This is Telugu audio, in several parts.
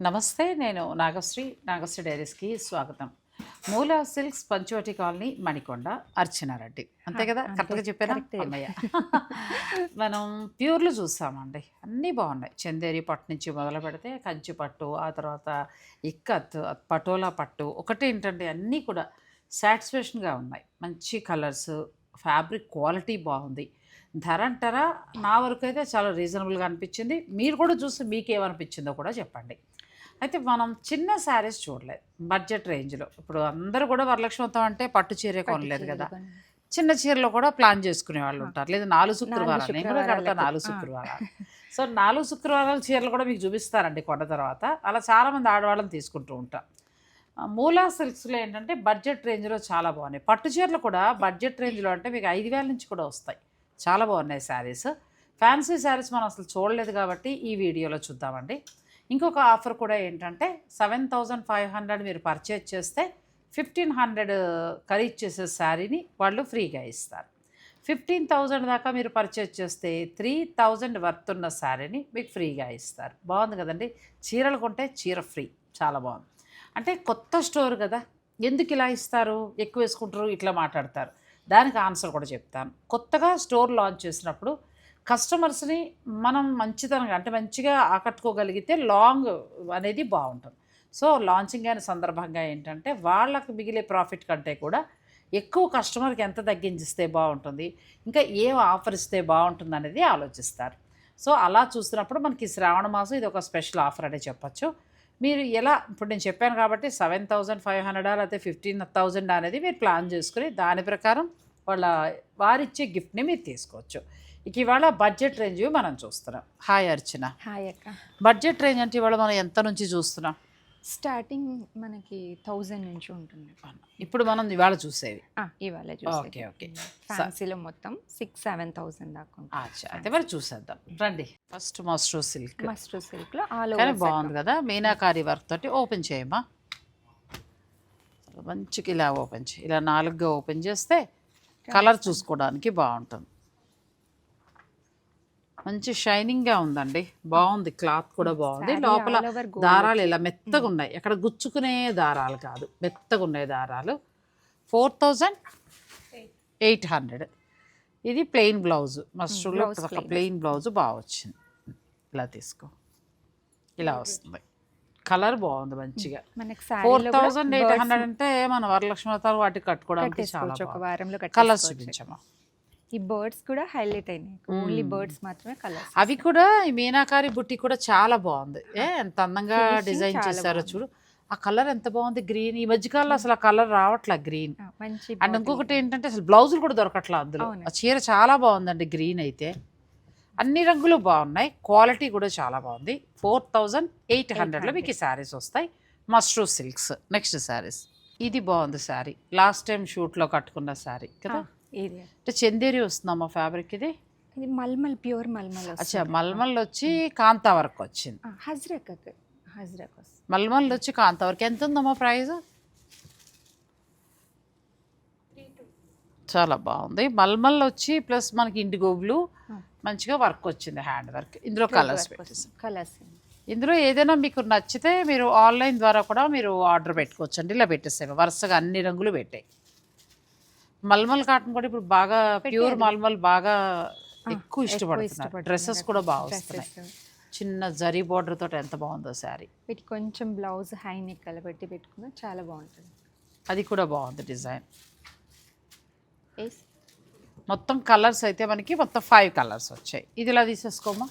నమస్తే నేను నాగశ్రీ నాగశ్రీ డైరీస్కి స్వాగతం. మూల సిల్క్స్ పంచవటి కాలనీ మణికొండ అర్చనారెడ్డి అంతే కదా. కరెక్ట్గా చెప్పారా. అమ్మయ్య మనం ప్యూర్లు చూసామండి. అన్నీ బాగున్నాయి. చందేరి పట్టు నుంచి మొదలు పెడితే కంచి పట్టు ఆ తర్వాత ఇక్కత్ పటోలా పట్టు ఒకటి ఏంటంటే అన్నీ కూడా సాటిస్ఫాక్షన్గా ఉన్నాయి. మంచి కలర్స్ ఫ్యాబ్రిక్ క్వాలిటీ బాగుంది. ధర అంటారా? నా వరకు అయితే చాలా రీజనబుల్గా అనిపించింది. మీరు కూడా చూసి మీకు ఏమనిపించిందో కూడా చెప్పండి. అయితే మనం చిన్న శారీస్ చూడలేదు. బడ్జెట్ రేంజ్లో. ఇప్పుడు అందరూ కూడా వరలక్ష్మి వస్తాం అంటే పట్టు చీరే కొనలేదు కదా. చిన్న చీరలో కూడా ప్లాన్ చేసుకునే వాళ్ళు ఉంటారు. లేదా నాలుగు శుక్రవారాలు. నేను కూడా కడతా. నాలుగు. శుక్రవారాలు. సో నాలుగు శుక్రవారాల చీరలు కూడా మీకు చూపిస్తారండి కొన్న తర్వాత. అలా చాలామంది ఆడవాళ్ళని తీసుకుంటూ ఉంటాం. మూలా సిల్క్స్లో ఏంటంటే బడ్జెట్ రేంజ్లో చాలా బాగున్నాయి. పట్టు చీరలు కూడా బడ్జెట్ రేంజ్లో అంటే మీకు ఐదు వేల నుంచి కూడా వస్తాయి. చాలా బాగున్నాయి శారీస్. ఫ్యాన్సీ శారీస్ మనం అసలు చూడలేదు కాబట్టి ఈ వీడియోలో చూద్దామండి. ఇంకొక ఆఫర్ కూడా ఏంటంటే సెవెన్ థౌజండ్ ఫైవ్ హండ్రెడ్ మీరు పర్చేజ్ చేస్తే ఫిఫ్టీన్ హండ్రెడ్ ఖరీదు చేసే శారీని వాళ్ళు ఫ్రీగా ఇస్తారు. ఫిఫ్టీన్ థౌజండ్ దాకా మీరు పర్చేజ్ చేస్తే త్రీ థౌజండ్ వర్త్ ఉన్న శారీని మీకు ఫ్రీగా ఇస్తారు. బాగుంది కదండి? చీరలు కొంటే చీర ఫ్రీ. చాలా బాగుంది. అంటే కొత్త స్టోర్ కదా? ఎందుకు ఇలా ఇస్తారు? ఎక్కువ వేసుకుంటారు ఇట్లా మాట్లాడతారు. దానికి ఆన్సర్ కూడా చెప్తాను. కొత్తగా స్టోర్ లాంచ్ చేసినప్పుడు కస్టమర్స్ని మనం మంచితనంగా అంటే మంచిగా ఆకట్టుకోగలిగితే లాంగ్ అనేది బాగుంటుంది సో లాంచింగ్ అయిన సందర్భంగా ఏంటంటే వాళ్ళకు మిగిలే ప్రాఫిట్ కంటే కూడా ఎక్కువ కస్టమర్కి ఎంత తగ్గించిస్తే బాగుంటుంది ఇంకా ఏం ఆఫర్ ఇస్తే బాగుంటుంది అనేది ఆలోచిస్తారు. సో అలా చూస్తున్నప్పుడు మనకి శ్రావణ మాసం ఇది ఒక స్పెషల్ ఆఫర్ అనే చెప్పొచ్చు. మీరు ఎలా ఇప్పుడు నేను చెప్పాను కాబట్టి సెవెన్ థౌజండ్ ఫైవ్ హండ్రెడ్ లేకపోతే ఫిఫ్టీన్ థౌజండ్ అనేది మీరు ప్లాన్ చేసుకుని దాని ప్రకారం వాళ్ళ వారిచ్చే గిఫ్ట్ని మీరు తీసుకోవచ్చు. ఇక ఇవాళ బడ్జెట్ రేంజ్ మనం చూస్తున్నాం. హాయ్ అర్చన. హాయ్ అక్క. బడ్జెట్ రేంజ్ అంటే ఇవాళ మనం ఎంత నుంచి చూస్తున్నాం? స్టార్టింగ్ మనకి థౌజండ్ నుంచి ఉంటుంది. ఇప్పుడు మనం ఇవాళ చూసేవి. ఆ, ఇవాళ ఓకే ఓకే. ఫ్యాన్సీలో మొత్తం సిక్స్ సెవెన్ థౌసండ్ దాకా అయితే మరి చూసేద్దాం. రండి. ఫస్ట్ మస్ట్రో సిల్క్ మస్ట్ సిల్క్లో ఆల్ ఓవర్ బాగుంది కదా. మీనాకారి వర్క్ తోటి ఓపెన్ చేయమా? మంచిగా ఇలా ఓపెన్ చేయి. ఇలా నాలుగుగా ఓపెన్ చేస్తే కలర్ చూసుకోవడానికి బాగుంటుంది. మంచి షైనింగ్గా ఉందండి. బాగుంది. క్లాత్ కూడా బాగుంది. లోపల దారాలు ఇలా మెత్తగా ఉన్నాయి ఎక్కడ గుచ్చుకునే దారాలు కాదు. మెత్తగా ఉన్నాయి దారాలు. ఫోర్ థౌజండ్ ఎయిట్ హండ్రెడ్ ఇది ప్లెయిన్ బ్లౌజ్ మస్టర్లో ఒక. ప్లెయిన్ బ్లౌజ్ బాగా వచ్చింది. ఇలా తీసుకో. ఇలా వస్తుంది. కలర్ బాగుంది మంచిగా. ఫోర్ థౌజండ్ ఎయిట్ హండ్రెడ్ అంటే మన వరలక్ష్మి వాటికి కట్టుకోవడానికి చాలా కలర్స్. చూపించమా ఈ బర్డ్స్ కూడా హైలైట్ అయినాయి. ఓన్లీ బర్డ్స్ మాత్రమే కలర్స్. అవి కూడా ఈ మీనాకారి బుట్టి కూడా చాలా బాగుంది. ఏ ఎంత అందంగా డిజైన్ చేశారో. చూడు. ఆ కలర్ ఎంత బాగుంది గ్రీన్. ఈ మధ్యకాలంలో అసలు ఆ కలర్ రావట్లే గ్రీన్. మంచి అండ్ ఇంకొకటి ఏంటంటే అసలు బ్లౌజులు కూడా దొరకట్లా అందులో. ఆ చీర చాలా బాగుందండి గ్రీన్ అయితే. అన్ని రంగులు బాగున్నాయి. క్వాలిటీ కూడా చాలా బాగుంది. ఫోర్ థౌజండ్ ఎయిట్ హండ్రెడ్లో మీకు ఈ శారీస్ వస్తాయి. మస్ట్రూ సిల్క్స్. నెక్స్ట్ శారీస్. ఇది బాగుంది శారీ. లాస్ట్ టైం షూట్లో కట్టుకున్న శారీ కదా? అంటే చందేరి వస్తుందమ్మా ఫ్యాబ్రిక్ ఇది? ఇది మల్మల్ ప్యూర్ మల్మల్ అచ్చా మల్మల్ వచ్చి కాంతా వరకు వచ్చింది. హజ్రక్ హజ్రక్ వస్తుంది. మల్మల్ వచ్చి కాంతా వరకు. ఎంత ఉందమ్మా ప్రైస్ చాలా బాగుంది. మల్మల్ వచ్చి ప్లస్ మనకి ఇండిగో బ్లూ. మంచిగా వర్క్ వచ్చింది హ్యాండ్ వర్క్ ఇందులో కలర్స్ పెట్టేసి. కలర్స్ ఇందులో ఏదైనా మీకు నచ్చితే మీరు ఆన్లైన్ ద్వారా కూడా మీరు ఆర్డర్ పెట్టుకోవచ్చు. అండి ఇలా పెట్టేసాము వరుసగా అన్ని రంగులు పెట్టాయి. మల్మల్ కాటన్ కూడా ఇప్పుడు బాగా ప్యూర్ మల్మల్ బాగా ఎక్కువ ఇష్టపడుతున్నారు. డ్రెస్సెస్ కూడా బాగా వస్తున్నాయి. చిన్న జరీ బార్డర్ తోటి ఎంత బాగుందో శారీ. వీటి కొంచెం బ్లౌజ్ హై నెక్ పెట్టి పెట్టుకున్నా చాలా బాగుంటుంది. అది కూడా బాగుంది డిజైన్. మొత్తం కలర్స్ అయితే మనకి మొత్తం ఫైవ్ కలర్స్ వచ్చాయి. ఇది ఇలా తీసేసుకోమా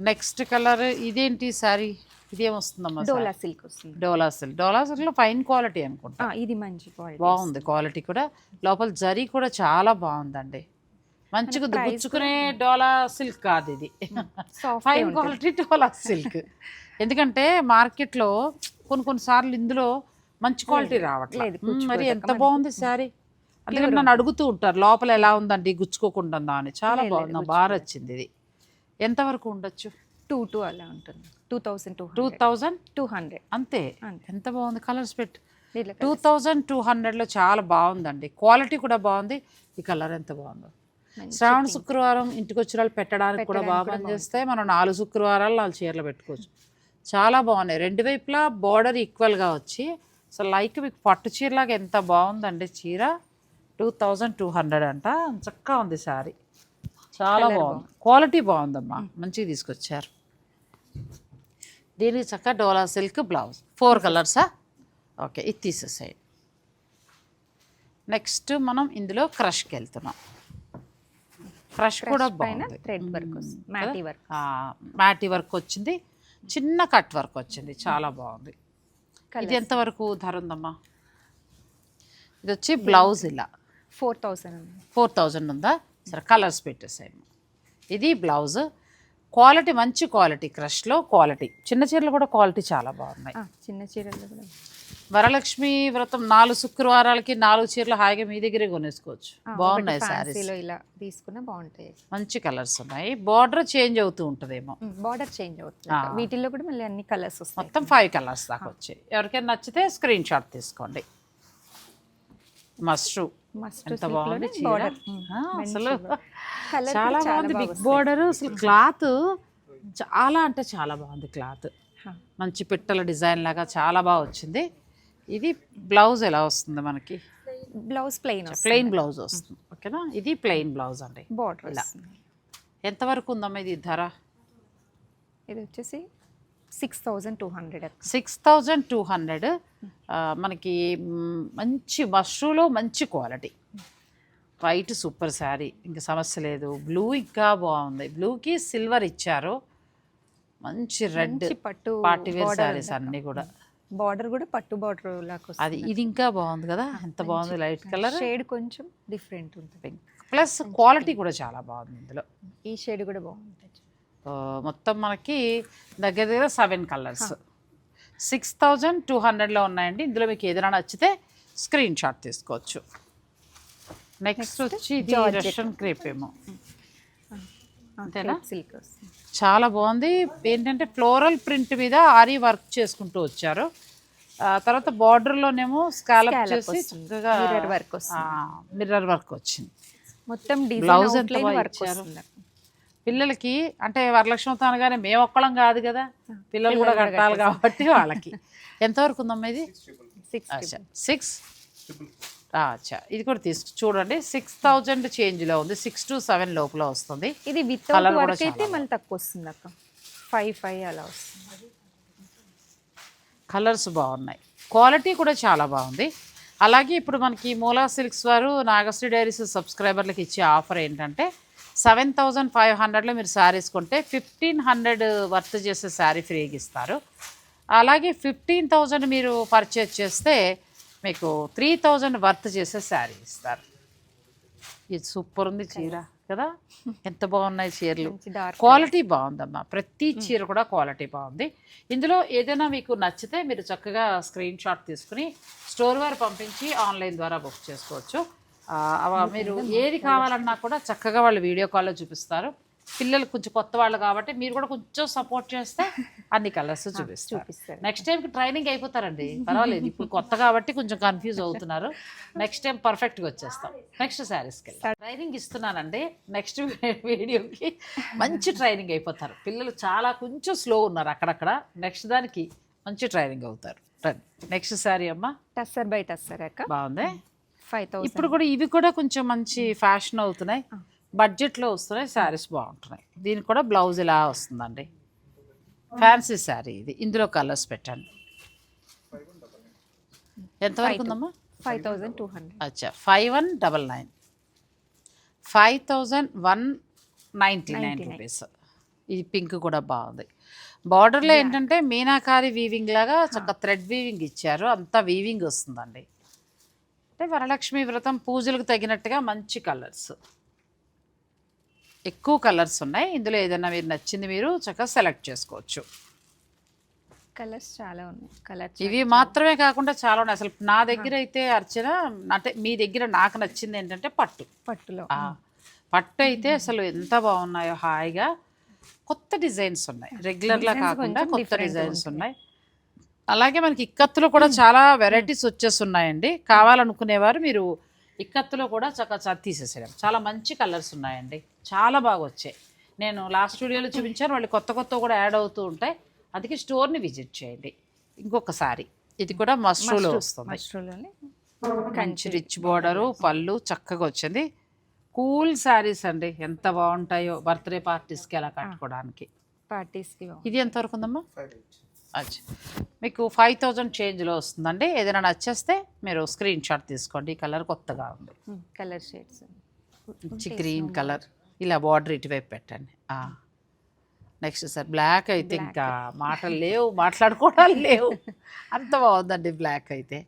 నెక్స్ట్ కలర్ ఇదేంటి శారీ? ఇదేం వస్తుందమ్మా డోలా సిల్క్ వస్తుంది. డోలా సిల్క్. డోలా సిల్క్లో ఫైన్ క్వాలిటీ అనుకుంటా. ఇది మంచి క్వాలిటీ బాగుంది క్వాలిటీ కూడా. లోపల జరీ కూడా చాలా బాగుందండి. మంచిగా గుచ్చుకునే డోలా సిల్క్ కాదు ఇది. Fine quality dola silk. ఎందుకంటే మార్కెట్లో కొన్ని కొన్నిసార్లు ఇందులో మంచి క్వాలిటీ రావట్లేదు మరి ఎంత. బాగుంది శారీ? అందుకని నన్ను అడుగుతూ ఉంటారు లోపల ఎలా ఉందండి? గుచ్చుకోకుండా అని. చాలా బాగుంది బాగా వచ్చింది ఇది. ఎంతవరకు ఉండొచ్చు? టూ టూ అలా ఉంటుంది. Two thousand two two thousand two hundred. అంతే. ఎంత బాగుంది కలర్స్ పెట్టు టూ థౌజండ్ టూ హండ్రెడ్లో చాలా బాగుందండి. క్వాలిటీ కూడా బాగుంది. ఈ కలర్ ఎంత బాగుందో. శ్రావణ. శుక్రవారం ఇంటికి వచ్చిన వాళ్ళు పెట్టడానికి కూడా బాగా పనిచేస్తే మనం నాలుగు శుక్రవారాలు నాలుగు చీరలు పెట్టుకోవచ్చు. చాలా బాగున్నాయి. రెండు వైపులా బార్డర్ ఈక్వల్గా వచ్చి అసలు లైక్ మీకు పట్టు చీరలాగా ఎంత బాగుందండి చీర? టూ థౌజండ్ టూ హండ్రెడ్ అంట. చక్కగా ఉంది శారీ. చాలా బాగుంది. క్వాలిటీ బాగుందమ్మా. మంచిగా తీసుకొచ్చారు. దీనికి చక్క డోలా సిల్క్ బ్లౌజ్. ఫోర్ కలర్సా ఓకే ఇది తీసేసాయి నెక్స్ట్ మనం ఇందులో క్రష్కి వెళ్తున్నాం. క్రష్ కూడా బాగుంది. థ్రెడ్ వర్క్ మ్యాటీ వర్క్ ఆ, మ్యాటి వర్క్ వచ్చింది. చిన్న కట్ వర్క్ వచ్చింది. చాలా బాగుంది. ఇది ఎంత వరకు ధర ఉందమ్మా? ఇది వచ్చి బ్లౌజ్ ఇలా. ఫోర్ థౌసండ్ ఫోర్ థౌజండ్ ఉందా? సరే కలర్స్ పెట్టేసాము ఇది బ్లౌజ్. క్వాలిటీ మంచి క్వాలిటీ క్రష్లో క్వాలిటీ. చిన్న చీరలు కూడా క్వాలిటీ చాలా బాగున్నాయి. చిన్న చీరలు కూడా. వరలక్ష్మి వ్రతం నాలుగు శుక్రవారాలకి నాలుగు చీరలు హాయిగా మీ దగ్గరే కొనేసుకోవచ్చు. బాగున్నాయి ఫ్యాన్సీలో ఇలా తీసుకున్న బాగుంటాయి. మంచి కలర్స్ ఉన్నాయి. బార్డర్ చేంజ్ అవుతూ ఉంటుందేమో. బార్డర్ చేంజ్ అవుతుంది. వీటిల్లో కూడా మళ్ళీ అన్ని కలర్స్ మొత్తం ఫైవ్ కలర్స్ దాకా వచ్చాయి. ఎవరికైనా నచ్చితే స్క్రీన్ షాట్ తీసుకోండి. మస్ట్రూ మస్ట్ ఎంత బాగుంది చీర. అసలు చాలా బాగుంది. బిగ్ బోర్డర్ అసలు క్లాత్ చాలా అంటే చాలా బాగుంది క్లాత్. మంచి పిట్టల డిజైన్ లాగా చాలా బాగా వచ్చింది. ఇది బ్లౌజ్ ఎలా వస్తుంది మనకి? బ్లౌజ్ ప్లెయిన్ ప్లెయిన్ బ్లౌజ్ వస్తుంది. ఓకేనా? ఇది ప్లెయిన్ బ్లౌజ్ అండి. బార్డర్ ఇలా. ఎంతవరకు ఉందమ్మా ఇది ధర? ఇది వచ్చేసి six thousand two hundred six thousand two hundred మనకి మంచి మష్రూలో మంచి క్వాలిటీ వైట్ సూపర్ శారీ ఇంకా సమస్య లేదు. బ్లూ ఇంకా బాగుంది. బ్లూకి సిల్వర్ ఇచ్చారు. మంచి రెడ్ పట్టు పార్టీ వేర్ శారీస్ అన్నీ కూడా. బార్డర్ కూడా పట్టు బార్డర్ లాగా అది ఇది ఇంకా బాగుంది కదా? ఎంత బాగుంది లైట్ కలర్ షేడ్ కొంచెం డిఫరెంట్ ఉంటుంది. ప్లస్ క్వాలిటీ కూడా చాలా బాగుంది ఇందులో. ఈ షేడ్ కూడా బాగుంటుంది ఆ, మొత్తం మనకి దగ్గర దగ్గర seven colours. Six thousand two హండ్రెడ్లో ఉన్నాయండి. ఇందులో మీకు ఏదైనా నచ్చితే స్క్రీన్ షాట్ తీసుకోవచ్చు. నెక్స్ట్ వచ్చి ఇది రష్యన్ క్రేప్ ఏమో. అంతేనా? సిల్క్ చాలా బాగుంది. ఏంటంటే ఫ్లోరల్ ప్రింట్ మీద ఆరి వర్క్ చేసుకుంటూ వచ్చారు. తర్వాత బార్డర్లోనేమో స్కాలప్ చేసి చక్కగా మిర్రర్ వర్క్ మిర్రర్ వర్క్ వచ్చింది. మొత్తం డిజైన్ ఎంత వర్క్ పిల్లలకి అంటే వరలక్ష్మితో అనగానే మేము ఒక్కలం కాదు కదా. పిల్లలు కూడా కట్టాలి కాబట్టి వాళ్ళకి. ఎంతవరకు ఉందమ్మా ఇది? సిక్స్ అచ్చా సిక్స్ అచ్చా ఇది కూడా తీసుకు చూడండి. సిక్స్ థౌజండ్ చేంజ్లో ఉంది. సిక్స్ టు సెవెన్ లోపల వస్తుంది. ఇది విత్ Colour కూడా వర్క్ అయితే చాలా మళ్ళీ తక్కువ వస్తుంది అక్క. ఫైవ్ ఫైవ్ అలా వస్తుంది. కలర్స్ బాగున్నాయి. క్వాలిటీ కూడా చాలా బాగుంది. అలాగే ఇప్పుడు మనకి మూలా సిల్క్స్ వారు నాగశ్రీ డైరీస్ సబ్స్క్రైబర్లకు ఇచ్చే ఆఫర్ ఏంటంటే సెవెన్ థౌజండ్ ఫైవ్ హండ్రెడ్లో మీరు శారీస్ కొంటే ఫిఫ్టీన్ హండ్రెడ్ వర్త్ చేసే శారీ ఫ్రీగా ఇస్తారు. అలాగే ఫిఫ్టీన్ థౌజండ్ మీరు పర్చేజ్ చేస్తే మీకు త్రీ థౌజండ్ వర్త్ చేసే శారీ ఇస్తారు. ఇది సూపర్ ఉంది చీర కదా? ఎంత బాగున్నాయి చీరలు. క్వాలిటీ బాగుందమ్మా. ప్రతి చీర కూడా క్వాలిటీ బాగుంది. ఇందులో ఏదైనా మీకు నచ్చితే మీరు చక్కగా స్క్రీన్ షాట్ తీసుకుని స్టోర్ వారు పంపించి ఆన్లైన్ ద్వారా బుక్ చేసుకోవచ్చు. మీరు ఏది కావాలన్నా కూడా చక్కగా వాళ్ళు వీడియో కాల్లో చూపిస్తారు. పిల్లలు కొంచెం కొత్త వాళ్ళు కాబట్టి మీరు కూడా కొంచెం సపోర్ట్ చేస్తే అన్ని కలర్స్ చూపిస్తారు. నెక్స్ట్ టైంకి ట్రైనింగ్ అయిపోతారండి. పర్వాలేదు ఇప్పుడు కొత్త కాబట్టి కొంచెం కన్ఫ్యూజ్ అవుతున్నారు. నెక్స్ట్ టైం పర్ఫెక్ట్గా వచ్చేస్తాం. నెక్స్ట్ శారీస్కి వెళ్ళి ట్రైనింగ్ ఇస్తున్నానండి. నెక్స్ట్ వీడియోకి మంచి ట్రైనింగ్ అయిపోతారు. పిల్లలు చాలా కొంచెం స్లో ఉన్నారు అక్కడక్కడ. నెక్స్ట్ దానికి మంచి ట్రైనింగ్ అవుతారు. నెక్స్ట్ శారీ అమ్మ. టస్సర్ బై టస్సర్ అక్క. బాగుంది. Five thousand. ఇప్పుడు కూడా ఇవి కూడా కొంచెం మంచి ఫ్యాషన్ అవుతున్నాయి. బడ్జెట్లో వస్తున్నాయి శారీస్ బాగుంటున్నాయి. దీనికి కూడా బ్లౌజ్ ఇలా వస్తుందండి. ఫ్యాన్సీ శారీ ఇది. ఇందులో కలర్స్ పెట్టండి. ఎంతవరకు ఉందమ్మా? Five thousand two hundred. అచ్చా. Five one double nine. Five thousand one ninety nine rupees. ఇది పింక్ కూడా బాగుంది. బార్డర్లో ఏంటంటే మీనాకారి వీవింగ్ లాగా చక్క థ్రెడ్ వీవింగ్ ఇచ్చారు. అంతా వీవింగ్ వస్తుందండి. అంటే వరలక్ష్మి వ్రతం పూజలకు తగినట్టుగా మంచి కలర్స్. ఎక్కువ కలర్స్ ఉన్నాయి. ఇందులో ఏదైనా మీరు నచ్చింది మీరు చక్కగా సెలెక్ట్ చేసుకోవచ్చు. కలర్స్ చాలా ఉన్నాయి. కలర్ ఇవి మాత్రమే కాకుండా చాలా ఉన్నాయి. అసలు నా దగ్గర అయితే అర్చన అంటే మీ దగ్గర నాకు నచ్చింది ఏంటంటే పట్టు. పట్టులో. పట్టు అయితే అసలు ఎంత బాగున్నాయో హాయిగా కొత్త డిజైన్స్ ఉన్నాయి. రెగ్యులర్లా కాకుండా కొత్త డిజైన్స్. ఉన్నాయి. అలాగే మనకి ఇక్కత్తులో కూడా చాలా వెరైటీస్ వచ్చేస్తున్నాయండి. కావాలనుకునేవారు మీరు ఇక్కత్తులో కూడా చక్కగా తీసేసేయడం. చాలా మంచి కలర్స్ ఉన్నాయండి. చాలా బాగా వచ్చాయి. నేను లాస్ట్ వీడియోలో చూపించాను. వాళ్ళు కొత్త కొత్త కూడా యాడ్ అవుతూ ఉంటాయి. అందుకే స్టోర్ని విజిట్ చేయండి. ఇంకొకసారి. ఇది కూడా మస్ట్రూలో వస్తుంది. కంచి రిచ్ బోర్డరు పళ్ళు చక్కగా వచ్చింది. కూల్ శారీస్ అండి. ఎంత బాగుంటాయో బర్త్డే పార్టీస్కి అలా కట్టుకోవడానికి. పార్టీస్కి ఇది ఎంత వరకు ఉందమ్మా అచ్చా. మీకు ఫైవ్ థౌజండ్ చేంజ్లో వస్తుందండి. ఏదైనా నచ్చేస్తే మీరు స్క్రీన్ షాట్ తీసుకోండి. ఈ కలర్ కొత్తగా ఉంది. Colour shades. మంచి గ్రీన్ కలర్. ఇలా బార్డర్ ఇటువైపు పెట్టండి. నెక్స్ట్ సార్ బ్లాక్ అయితే ఇంకా మాటలు లేవు మాట్లాడుకోవడాలు లేవు. అంత బాగుందండి బ్లాక్ అయితే.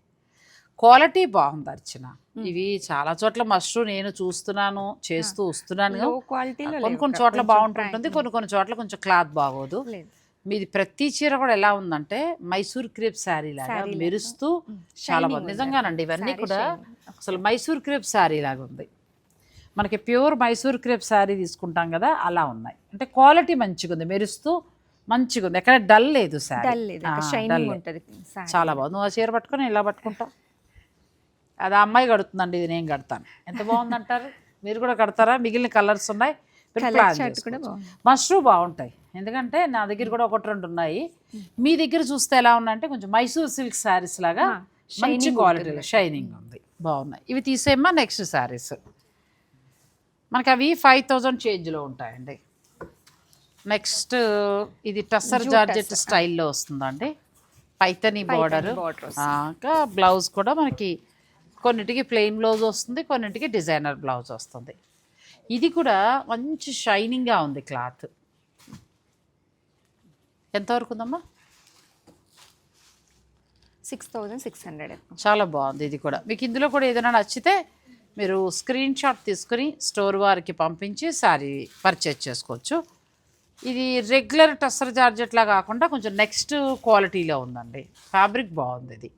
క్వాలిటీ బాగుంది అర్చన. ఇవి చాలా చోట్ల మస్ట్ నేను చూస్తున్నాను చేస్తూ వస్తున్నాను. కొన్ని కొన్ని చోట్ల బాగుంటుంటుంది కొన్ని కొన్ని చోట్ల కొంచెం క్లాత్ బాగోదు. లేదు. మీది ప్రతి చీర కూడా ఎలా ఉందంటే మైసూర్ క్రేప్ శారీ లాగా. మెరుస్తూ. చాలా బాగుంది. నిజంగానండి ఇవన్నీ కూడా. అసలు మైసూర్ క్రేప్ శారీ లాగా ఉంది. మనకి ప్యూర్ మైసూర్ క్రేప్ శారీ తీసుకుంటాం కదా అలా ఉన్నాయి. అంటే క్వాలిటీ మంచిగా ఉంది మెరుస్తూ మంచిగా ఉంది. ఎక్కడ డల్ లేదు శారీ. చాలా బాగుంది. నువ్వు ఆ చీర పట్టుకొని ఇలా పట్టుకుంటా అది అమ్మాయి కడుతుందండి ఇది నేను కడతాను. ఎంత బాగుందంటారు? మీరు కూడా కడతారా? మిగిలిన కలర్స్ ఉన్నాయి. మష్రూ బాగుంటాయి. ఎందుకంటే నా దగ్గర కూడా ఒకటి రెండు ఉన్నాయి. మీ దగ్గర చూస్తే ఎలా ఉన్నాయంటే కొంచెం మైసూర్ సిల్క్ శారీస్ లాగా మంచి క్వాలిటీలో. షైనింగ్ ఉంది. బాగున్నాయి. ఇవి తీసేమ్మా నెక్స్ట్ శారీస్ మనకి అవి ఫైవ్ థౌజండ్ చేంజ్లో ఉంటాయండి. నెక్స్ట్ ఇది టస్సర్ జార్జెట్. స్టైల్లో వస్తుందండి. పైతని బార్డర్ ఇంకా బ్లౌజ్ కూడా మనకి కొన్నిటికి ప్లెయిన్ బ్లౌజ్ వస్తుంది కొన్నిటికి డిజైనర్ బ్లౌజ్ వస్తుంది. ఇది కూడా మంచి షైనింగ్గా ఉంది క్లాత్. ఎంతవరకు ఉందమ్మా? సిక్స్ థౌజండ్ సిక్స్ హండ్రెడ్ చాలా బాగుంది ఇది కూడా. మీకు ఇందులో కూడా ఏదైనా నచ్చితే మీరు స్క్రీన్ షాట్ తీసుకుని స్టోర్ వారికి పంపించి శారీ పర్చేజ్ చేసుకోవచ్చు. ఇది రెగ్యులర్ టస్సర్ జార్జెట్లా కాకుండా కొంచెం నెక్స్ట్ క్వాలిటీలో ఉందండి. ఫ్యాబ్రిక్ బాగుంది ఇది.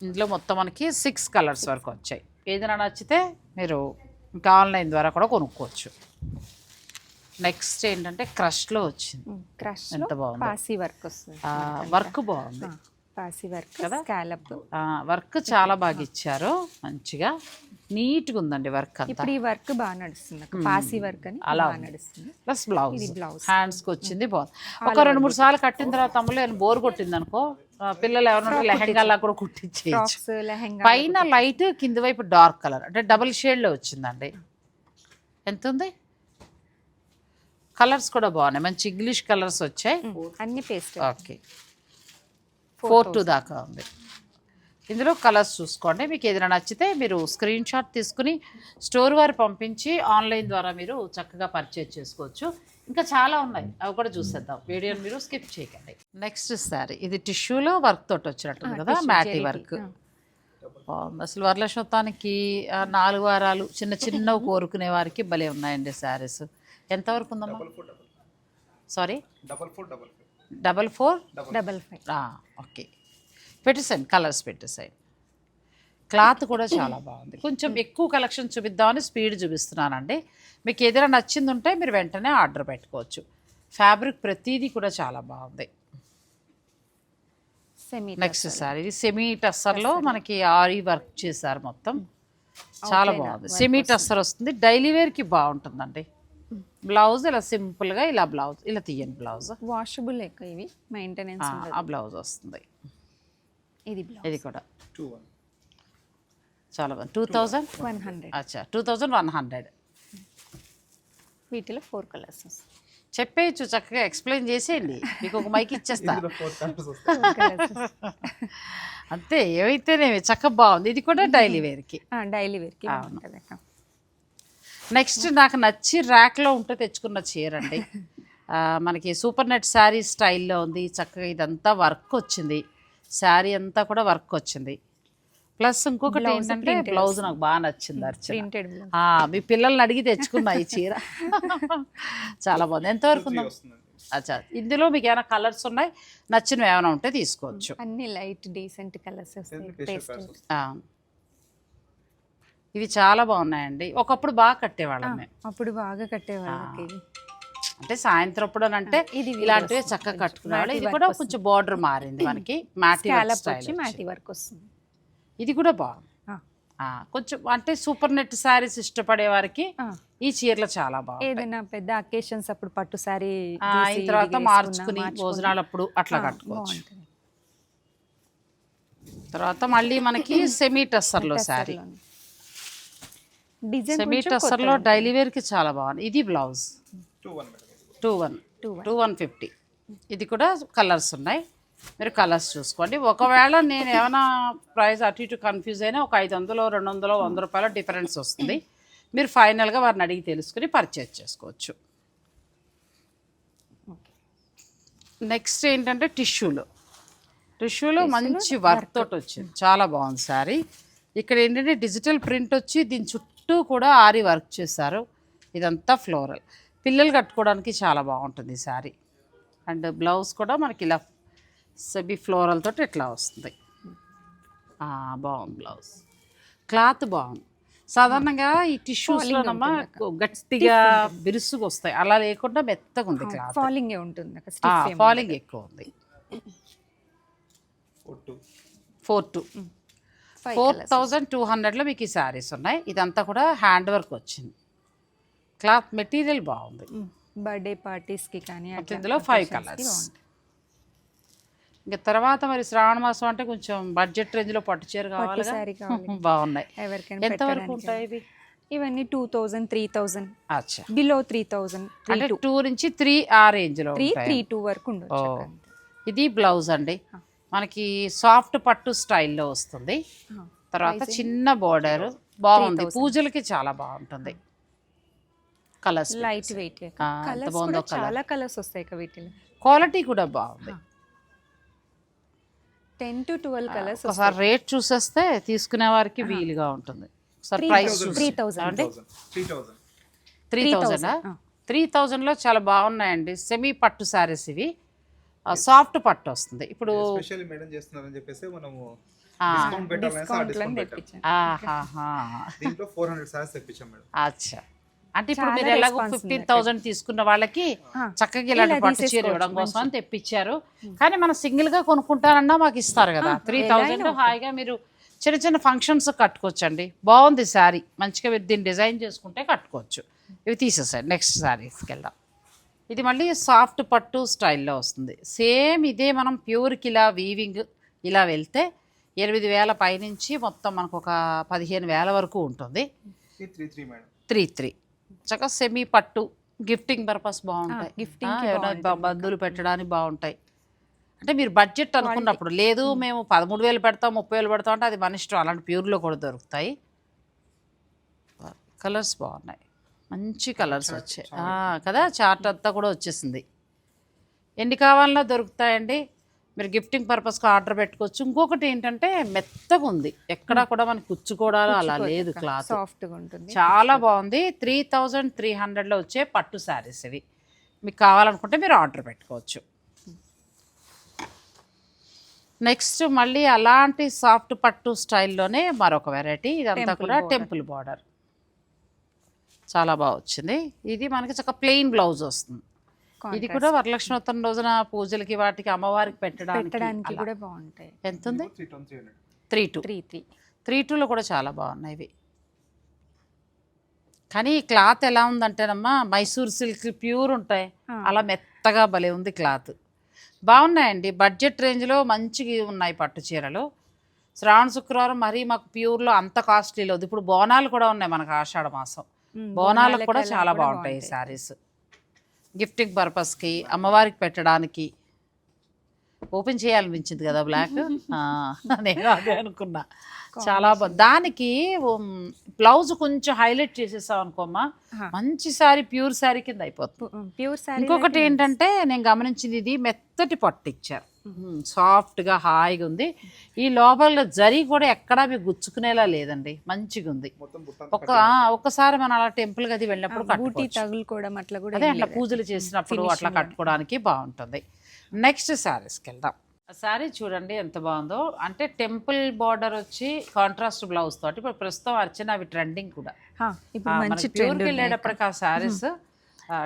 ఇందులో మొత్తం మనకి సిక్స్ కలర్స్ వరకు వచ్చాయి. ఏదైనా నచ్చితే మీరు ఇంకా ఆన్లైన్ ద్వారా కూడా కొనుక్కోవచ్చు. నెక్స్ట్ ఏంటంటే క్రష్లో వచ్చింది. క్రష్ ఎంత బాగుందో. పాసి వర్క్ వస్తుంది. వర్క్ బాగుంది. పాసి వర్క్ కదా? స్కాలప్. వర్క్ చాలా బాగా ఇచ్చారు. మంచిగా నీట్గా ఉందండి వర్క్ అంతా. ఇప్పుడు ఈ వర్క్ బాగా నడుస్తుంది. పాసి వర్క్ అని అలా. నడుస్తుంది. Plus blouse. blouse. హ్యాండ్స్కి వచ్చింది బాగుంది. ఒక రెండు మూడు సార్లు కట్టిన తర్వాత ఏమైనా బోర్ కొట్టింది అనుకో పిల్లలు ఎవరైనా లెహంగాలా కూడా కుట్టించేయచ్చు. లెహంగా పైన లైట్ కింది వైపు డార్క్ కలర్. అంటే డబుల్ షేడ్లో వచ్చిందండి. ఎంత ఉంది కలర్స్ కూడా బాగున్నాయి. మంచి ఇంగ్లీష్ కలర్స్ వచ్చాయి. అన్ని పేస్ట్ ఓకే. ఫోర్ టూ దాకా ఉంది. ఇందులో కలర్స్ చూసుకోండి. మీకు ఏదైనా నచ్చితే మీరు స్క్రీన్ షాట్ తీసుకుని స్టోర్ వారు పంపించి ఆన్లైన్ ద్వారా మీరు చక్కగా పర్చేజ్ చేసుకోవచ్చు. ఇంకా చాలా ఉన్నాయి. అవి కూడా చూసేద్దాం. వీడియోని మీరు స్కిప్ చేయకండి. నెక్స్ట్ సారీ ఇది టిష్యూలో వర్క్ తోటి వచ్చినట్టుంది కదా మ్యాటీ వర్క్. బాగుంది. అసలు వరలక్ష్మతానికి ఆ, నాలుగు వారాలు చిన్న చిన్నవి కోరుకునే వారికి భలే ఉన్నాయండి శారీస్ ఎంతవరకు ఉందమ్మా? Sorry double four double five double four double five okay పెట్టేసాను కలర్స్ పెట్టేసాను క్లాత్ కూడా చాలా బాగుంది. కొంచెం ఎక్కువ కలెక్షన్ చూపిద్దామని స్పీడ్ చూపిస్తున్నానండి. మీకు ఏదైనా నచ్చింది ఉంటే మీరు వెంటనే ఆర్డర్ పెట్టుకోవచ్చు. ఫ్యాబ్రిక్ ప్రతిదీ కూడా చాలా బాగుంది. సెమీ నెక్స్ట్ సార్ ఇది సెమీ టస్సర్లో మనకి ఆరి వర్క్ చేశారు మొత్తం. చాలా బాగుంది. సెమీ టస్సర్ వస్తుంది. డైలీ వేర్కి బాగుంటుందండి. బ్లౌజ్ ఇలా సింపుల్గా ఇలా బ్లౌజ్ ఇలా తీయండి బ్లౌజ్ వాషబుల్ లెక్క ఇవి. మెయింటెనెన్స్ ఆ బ్లౌజ్ వస్తుంది. ఇది బ్లౌజ్ ఇది కూడా. టూ వన్ చాలా బాగుంది. టూ థౌజండ్ వన్ హండ్రెడ్ అచ్చా టూ థౌజండ్ వన్ హండ్రెడ్ వీటిలో ఫోర్ కలర్స్ చెప్పేయచ్చు చక్కగా ఎక్స్ప్లెయిన్ చేసేయండి. మీకు ఒక మైక్ ఇచ్చేస్తా. అంతే ఏమైతేనేమి చక్కగా బాగుంది. ఇది కూడా డైలీ వేర్కి డైలీ వేర్కి నెక్స్ట్ నాకు నచ్చి ర్యాక్లో ఉంటే తెచ్చుకున్న చీర అండి. ఆ, మనకి సూపర్ నెట్ శారీ స్టైల్లో ఉంది. చక్కగా ఇదంతా వర్క్ వచ్చింది. శారీ అంతా కూడా వర్క్ వచ్చింది. ప్లస్ ఇంకొకటి ఏంటంటే బ్లౌజ్ నాకు బాగా నచ్చింది అర్చన. ప్రింటెడ్ బ్లౌజ్ ఆ, మీ పిల్లల్ని అడిగి తెచ్చుకున్నా ఈ చీర? చాలా బాగుంది. ఎంతవరకు ఉందా? అచ్చా ఇందులో మీకు ఏమైనా కలర్స్ ఉన్నాయి? నచ్చినవి ఏమైనా ఉంటే తీసుకోవచ్చు. అన్ని లైట్ డీసెంట్ కలర్స్. ఇవి చాలా బాగున్నాయండి. ఒకప్పుడు బాగా కట్టేవాళ్ళం మేము అప్పుడు బాగా కట్టేవాళ్ళకి. అంటే సాయంత్రం అప్పుడు అని అంటే ఇది ఇలాంటివి చక్కగా. కట్టుకునేవాళ్ళు. ఇది కూడా. కొంచెం బార్డర్ మారింది మనకి. మ్యాటీ వర్క్ వస్తుంది. ఇది కూడా బాగుంది కొంచెం అంటే సూపర్ నెట్ శారీస్ ఇష్టపడే వారికి. ఈ చీరలు చాలా బాగుంటాయి. ఏదైనా పెద్ద అకేషన్స్ అప్పుడు పట్టు సారీ ఆ, అయిన తర్వాత మార్చుకుని భోజనాలప్పుడు అట్లా కట్టుకోవచ్చు. తర్వాత మళ్ళీ మనకి సెమీ టస్సర్లో శారీ. డిజైన్ సెమీ టస్సర్లో డైలీ వేర్కి చాలా బాగుంది. ఇది blouse. Two one. Two one fifty. ఇది కూడా కలర్స్ ఉన్నాయి. మీరు కలర్స్ చూసుకోండి. ఒకవేళ నేను ఏమైనా ప్రైస్ అటు ఇటు కన్ఫ్యూజ్ అయినా ఒక ఐదు వందలు రెండు వందలు వంద రూపాయల డిఫరెన్స్ వస్తుంది. మీరు ఫైనల్గా వారిని అడిగి తెలుసుకుని పర్చేజ్ చేసుకోవచ్చు. నెక్స్ట్ ఏంటంటే టిష్యూలు. టిష్యూలో మంచి వర్క్ తోటి వచ్చింది. చాలా బాగుంది సారీ. ఇక్కడ ఏంటంటే డిజిటల్ ప్రింట్ వచ్చి దీని చుట్టూ కూడా ఆరి వర్క్ చేశారు. ఇదంతా ఫ్లోరల్. పిల్లలు కట్టుకోవడానికి చాలా బాగుంటుంది శారీ అండ్ బ్లౌజ్ కూడా మనకి ఇలా సెబీ ఫ్లోరల్ తోటి ఇట్లా వస్తుంది. ఆ, బాగుంది బ్లౌజ్. క్లాత్ బాగుంది. సాధారణంగా ఈ టిష్యూస్లోనమ్మా గట్టిగా బిరుసుగా వస్తాయి అలా లేకుండా మెత్తగా ఉంది క్లాత్. ఫాలింగ్ ఉంటుంది. ఫాలింగ్ ఎక్కువ ఉంది. Four two four thousand two హండ్రెడ్లో మీకు ఈ శారీస్ ఉన్నాయి. ఇదంతా కూడా హ్యాండ్ వర్క్ వచ్చింది. క్లాత్ మెటీరియల్ బాగుంది. బర్త్డే పార్టీస్కి కానీ ఇందులో ఫైవ్ కలర్స్ బాగుంటాయి. ఇంకా తర్వాత మరి శ్రావణ మాసం అంటే కొంచెం బడ్జెట్ రేంజ్లో పట్టు చీర కావాలి. బాగున్నాయి. ఎంత వరకు ఉంటాయి ఇవి? ఇవన్నీ టూ థౌజండ్ త్రీ థౌజండ్ అచ్చా. బిలో త్రీ థౌజండ్ అంటే టూ నుంచి త్రీ ఆ రేంజ్లో త్రీ త్రీ టూ వరకు ఉండొచ్చు. ఇది బ్లౌజ్ అండి. మనకి సాఫ్ట్ పట్టు స్టైల్లో వస్తుంది. తర్వాత చిన్న బోర్డర్ బాగుంది. పూజలకి చాలా బాగుంటుంది. కలర్స్ లైట్ వెయిట్ కలర్స్ చాలా కలర్స్ వస్తాయి వీటిలో. క్వాలిటీ కూడా బాగుంది. టెన్ టు ట్వెల్వ్ కలర్స్ ఒకసారి రేట్ చూసేస్తే తీసుకునే వారికి వీలుగా ఉంటుంది. ఒకసారి ప్రైస్ త్రీ థౌజండ్ అంటే త్రీ థౌసండ్. త్రీ థౌజండ్ ఆ. త్రీ థౌజండ్లో చాలా బాగున్నాయండి. సెమీ పట్టు శారీస్ ఇవి. సాఫ్ట్ పట్టు వస్తుంది. ఇప్పుడు స్పెషల్ మేడం చేస్తున్నారని చెప్పేసి మనము ఆ. డిస్కౌంట్ పెట్టాలని ఆ డిస్కౌంట్ డిస్కౌంట్ పెట్టాం. తెప్పించాను ఆహాహా. దీంట్లో ఫోర్ హండ్రెడ్ సారీస్ తెప్పించాం మేడం. అచ్చా. అంటే ఇప్పుడు మీరు ఎలాగో ఫిఫ్టీన్ థౌసండ్ తీసుకున్న వాళ్ళకి చక్కగా ఇలాంటి ఇలా పట్టు చీర ఇవ్వడం కోసం అని తెప్పించారు. కానీ మనం సింగిల్గా కొనుక్కుంటారన్నా మాకు ఇస్తారు కదా. త్రీ థౌజండ్ హాయిగా మీరు చిన్న చిన్న ఫంక్షన్స్ కట్టుకోవచ్చండి. బాగుంది శారీ. మంచిగా మీరు దీన్ని డిజైన్ చేసుకుంటే కట్టుకోవచ్చు. ఇవి తీసేసారు నెక్స్ట్ శారీస్కి వెళ్దాం. ఇది మళ్ళీ సాఫ్ట్ పట్టు స్టైల్లో వస్తుంది. సేమ్ ఇదే మనం ప్యూర్కి ఇలా వీవింగ్ ఇలా వెళ్తే ఎనిమిది వేల పైనుంచి మొత్తం మనకు ఒక పదిహేను వేల వరకు ఉంటుంది. త్రీ త్రీ చక్కగా సెమీ పట్టు. గిఫ్టింగ్ పర్పస్ బాగుంటాయి. బ- బంధువులు పెట్టడానికి బాగుంటాయి. అంటే మీరు బడ్జెట్ అనుకున్నప్పుడు లేదు మేము పదమూడు వేలు పెడతాం ముప్పై వేలు పెడతాం అంటే అది మన ఇష్టం. అలాంటి ప్యూర్లో కూడా దొరుకుతాయి. కలర్స్ బాగున్నాయి. మంచి కలర్స్ వచ్చాయి. ఆ, కదా? చార్ట్ అంతా కూడా వచ్చేసింది. ఎన్ని కావాలన్నా దొరుకుతాయండి. మీరు గిఫ్టింగ్ పర్పస్కి ఆర్డర్ పెట్టుకోవచ్చు. ఇంకొకటి ఏంటంటే మెత్తగా ఉంది. ఎక్కడా కూడా మనకి కుచ్చుకోవడాలు అలా లేదు క్లాత్. సాఫ్ట్గా ఉంటుంది. చాలా బాగుంది. త్రీ థౌజండ్ త్రీ హండ్రెడ్లో వచ్చే పట్టు శారీస్ ఇవి. మీకు కావాలనుకుంటే మీరు ఆర్డర్ పెట్టుకోవచ్చు. నెక్స్ట్ మళ్ళీ అలాంటి సాఫ్ట్ పట్టు స్టైల్లోనే మరొక వెరైటీ. ఇదంతా కూడా. Temple border. చాలా బాగా వచ్చింది. ఇది మనకి చక్క ప్లెయిన్ బ్లౌజ్ వస్తుంది. ఇది కూడా వరలక్ష్మి వ్రతం రోజున పూజలకి వాటికి అమ్మవారికి పెట్టడానికి పెట్టడానికి. కూడా బాగుంటాయి. ఎంత ఉంది three two three three three టూలో కూడా చాలా బాగున్నాయి ఇవి. కానీ క్లాత్ ఎలా ఉందంటేనమ్మా మైసూర్ సిల్క్ ప్యూర్ ఉంటాయి. అలా మెత్తగా భలే ఉంది క్లాత్. బాగున్నాయండి. బడ్జెట్ రేంజ్లో మంచిగా ఉన్నాయి పట్టు చీరలు. శ్రావణ శుక్రవారం మరీ మాకు ప్యూర్లో అంత కాస్ట్లీ లేదు. ఇప్పుడు బోనాలు కూడా ఉన్నాయి మనకు ఆషాఢ మాసం. బోనాలకు కూడా చాలా బాగుంటాయి ఈ శారీస్. గిఫ్టింగ్ పర్పస్కి అమ్మవారికి పెట్టడానికి ఓపెన్ చేయాలనిపించింది కదా బ్లాక్? నేను అదే అనుకున్నా. చాలా దానికి బ్లౌజ్ కొంచెం హైలైట్ చేసేసాం అనుకోమ్మా. మంచి శారీ ప్యూర్ శారీ కింద అయిపోతుంది. ప్యూర్ సారీ ఇంకొకటి ఏంటంటే నేను గమనించింది ఇది మెత్తటి పట్టు ఇచ్చారు. సాఫ్ట్గా హాయిగా ఉంది. ఈ లోపల జరీ కూడా ఎక్కడా మీకు గుచ్చుకునేలా లేదండి. మంచిగా ఉంది. ఒక ఒక్కసారి మనం అలా టెంపుల్ గది వెళ్ళినప్పుడు తగులుకోవడం అట్లా కూడా అదే అట్లా. పూజలు చేసినప్పుడు అట్లా కట్టుకోవడానికి బాగుంటుంది. నెక్స్ట్ శారీస్కి వెళ్దాం. శారీ చూడండి ఎంత బాగుందో. అంటే టెంపుల్ బార్డర్ వచ్చి కాంట్రాస్ట్ బ్లౌజ్ తోటి ఇప్పుడు ప్రస్తుతం అర్చన అవి ట్రెండింగ్ కూడా. హా, ఇప్పుడు మంచి ట్రెండ్ ప్యూర్కి వెళ్ళేటప్పటికి ఆ శారీస్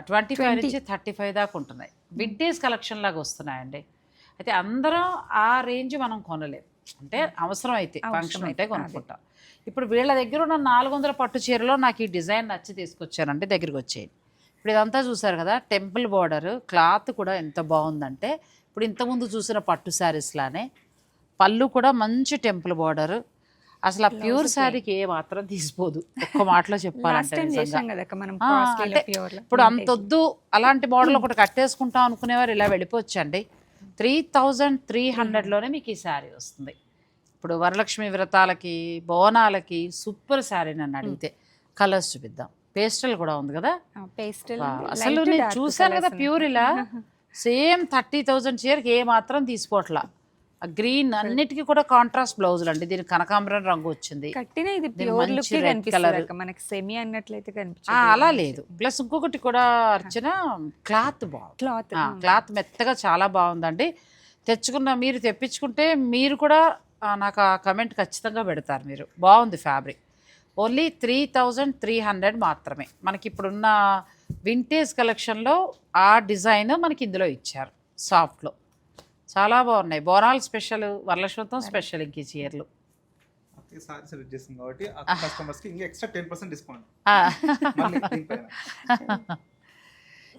ట్వంటీ ఫైవ్ నుంచి థర్టీ ఫైవ్ దాకా ఉంటున్నాయి. వింటేజ్ కలెక్షన్ లాగా వస్తున్నాయండి. అయితే అందరం ఆ రేంజ్ మనం కొనలేం అంటే అవసరం అయితే ఫంక్షన్ అయితే, ఉంటే కొనుక్కుంటాం. ఇప్పుడు వీళ్ళ దగ్గర ఉన్న నాలుగు వందల పట్టు చీరలో నాకు ఈ డిజైన్ నచ్చి తీసుకొచ్చానంటే దగ్గరికి వచ్చేయండి. ఇప్పుడు ఇదంతా చూసారు కదా టెంపుల్ బార్డర్ క్లాత్ కూడా ఎంత బాగుందంటే ఇప్పుడు ఇంతకుముందు చూసిన పట్టు శారీస్ లానే పళ్ళు కూడా మంచి టెంపుల్ బార్డర్. అసలు ఆ ప్యూర్ శారీకి ఏ మాత్రం తీసిపోదు. ఒక్క మాటలో చెప్పాలంటే. ఇప్పుడు అంత Vintage. వద్దు అలాంటి మోడల్ ఒకటి కట్టేసుకుంటాం అనుకునేవారు ఇలా వెళ్ళిపోవచ్చండి. త్రీ థౌజండ్ త్రీ హండ్రెడ్లోనే మీకు ఈ శారీ వస్తుంది. ఇప్పుడు వరలక్ష్మి వ్రతాలకి బోనాలకి సూపర్ శారీ నన్ను అడిగితే కలర్స్ చూపిద్దాం. పేస్టల్ కూడా ఉంది కదా? ఉంది. అసలు నేను చూశాను కదా ప్యూర్ ఇలా సేమ్ థర్టీ థౌజండ్ చీరకి ఏ మాత్రం తీసుకోవట్లా. ఆ గ్రీన్ అన్నిటికీ కూడా కాంట్రాస్ట్ బ్లౌజులు అండి. దీనికి కనకాంబరం రంగు వచ్చింది. కట్టిన ఇది ప్యూర్ లుక్. అక్క. మనకి సెమీ అన్నట్లయితే అలా లేదు. ప్లస్ ఇంకొకటి కూడా అర్చన క్లాత్ బాగుంది. క్లాత్. క్లాత్ మెత్తగా చాలా బాగుందండి. తెచ్చుకున్న మీరు తెప్పించుకుంటే మీరు కూడా నాకు ఆ కమెంట్ ఖచ్చితంగా పెడతారు మీరు. బాగుంది fabric only three thousand three hundred మాత్రమే. మనకి ఇప్పుడున్న వింటేజ్ కలెక్షన్లో ఆ డిజైన్ మనకి ఇందులో ఇచ్చారు సాఫ్ట్లో చాలా బాగున్నాయి. బోనాల్ స్పెషల్ వరలక్ష్మితం స్పెషల్ ఇంక ఈ చీరలు. సారీ సెలెక్ట్ చేసింది కాబట్టి ఆ కస్టమర్స్కి ఇంకా ఎక్స్ట్రా టెన్ పర్సెంట్ డిస్కౌంట్. ఆ. మళ్ళీ దీనిపైన.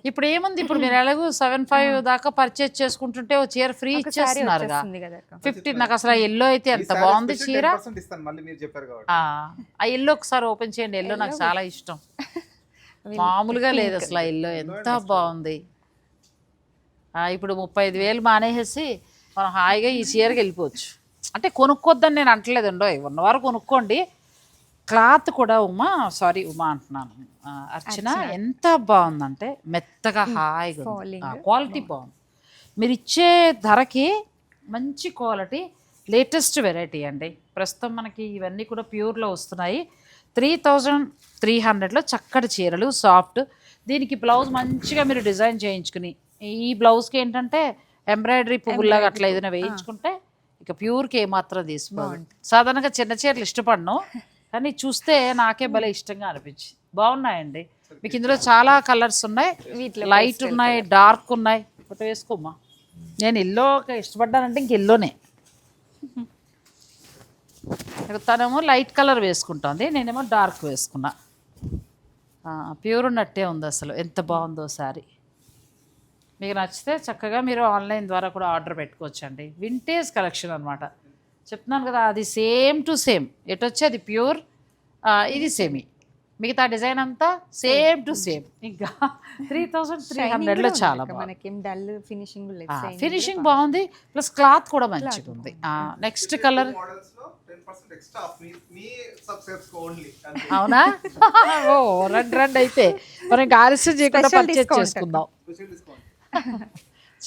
ఇప్పుడు ఏముంది? ఇప్పుడు మీరు ఎలాగో సెవెన్ ఫైవ్ దాకా పర్చేజ్ చేసుకుంటుంటే ఓ చీర ఫ్రీ అక్క. ఫిఫ్టీన్ నాకు అసలు ఆ ఎల్లో అయితే ఎంత బాగుంది చీర? 10% ఇస్తాను మళ్ళీ మీరు చెప్పారు కాబట్టి. ఆ. ఎల్లో ఒకసారి ఓపెన్ చేయండి. ఎల్లో నాకు చాలా ఇష్టం. మామూలుగా లేదు. అసలు ఆ ఎల్లో. Yellow ఎంత. బాగుంది. ఇప్పుడు ముప్పై ఐదు వేలు మానేసేసి మనం హాయిగా ఈ చీరకి వెళ్ళిపోవచ్చు. అంటే కొనుక్కోద్దని నేను అంటలేదు ఉండో ఉన్నవారు కొనుక్కోండి. క్లాత్ కూడా ఉమా సారీ ఉమా అంటున్నాను. అర్చన ఎంత బాగుందంటే మెత్తగా హాయిగా falling. క్వాలిటీ బాగుంది. మీరు ఇచ్చే ధరకి మంచి క్వాలిటీ లేటెస్ట్ వెరైటీ అండి. ప్రస్తుతం మనకి ఇవన్నీ కూడా ప్యూర్లో వస్తున్నాయి. త్రీ థౌజండ్ త్రీ హండ్రెడ్లో చక్కటి చీరలు సాఫ్ట్. దీనికి బ్లౌజ్ మంచిగా మీరు డిజైన్ చేయించుకుని ఈ బ్లౌజ్కి ఏంటంటే ఎంబ్రాయిడరీ పువ్వులాగా అట్లా ఏదైనా వేయించుకుంటే ఇక ప్యూర్కి ఏమాత్రం తీసుకోవాలి సాధారణంగా చిన్న చీరలు ఇష్టపడను కానీ చూస్తే నాకే భలే ఇష్టంగా అనిపించింది. బాగున్నాయండి. మీకు ఇందులో చాలా కలర్స్ ఉన్నాయి. వీటిలో లైట్ ఉన్నాయి డార్క్ ఉన్నాయి. ఒకటి వేసుకోమ్మా. నేను ఎల్లో ఇష్టపడ్డానంటే ఇంక ఎల్లోనే. తనేమో లైట్ కలర్ వేసుకుంటుంది నేనేమో డార్క్ వేసుకున్నా. ప్యూర్ ఉన్నట్టే ఉంది అసలు. ఎంత బాగుందో సారీ. మీకు నచ్చితే చక్కగా మీరు ఆన్లైన్ ద్వారా కూడా ఆర్డర్ పెట్టుకోవచ్చండి. వింటేజ్ కలెక్షన్ అనమాట చెప్తున్నాను కదా అది సేమ్ టు సేమ్. ఎటు వచ్చి అది ప్యూర్ ఇది సెమీ. మిగతా డిజైన్ అంతా సేమ్ టు సేమ్. ఇంకా త్రీ థౌజండ్ త్రీ హండ్రెడ్లో చాలా మనకేం డల్ ఫినిషింగ్ ఫినిషింగ్ బాగుంది ప్లస్ క్లాత్ కూడా మంచిగా ఉంది నెక్స్ట్ కలర్ మోడల్స్లో టెన్ పర్సెంట్ ఎక్స్ట్రా ఆఫ్ మీ మీ సబ్స్క్రైబ్స్ ఓన్లీ. అవునా? ఓ రండి రండి అయితే. మనం ఇంకా ఆలస్యం చేయకుండా discount చేసుకుందాం.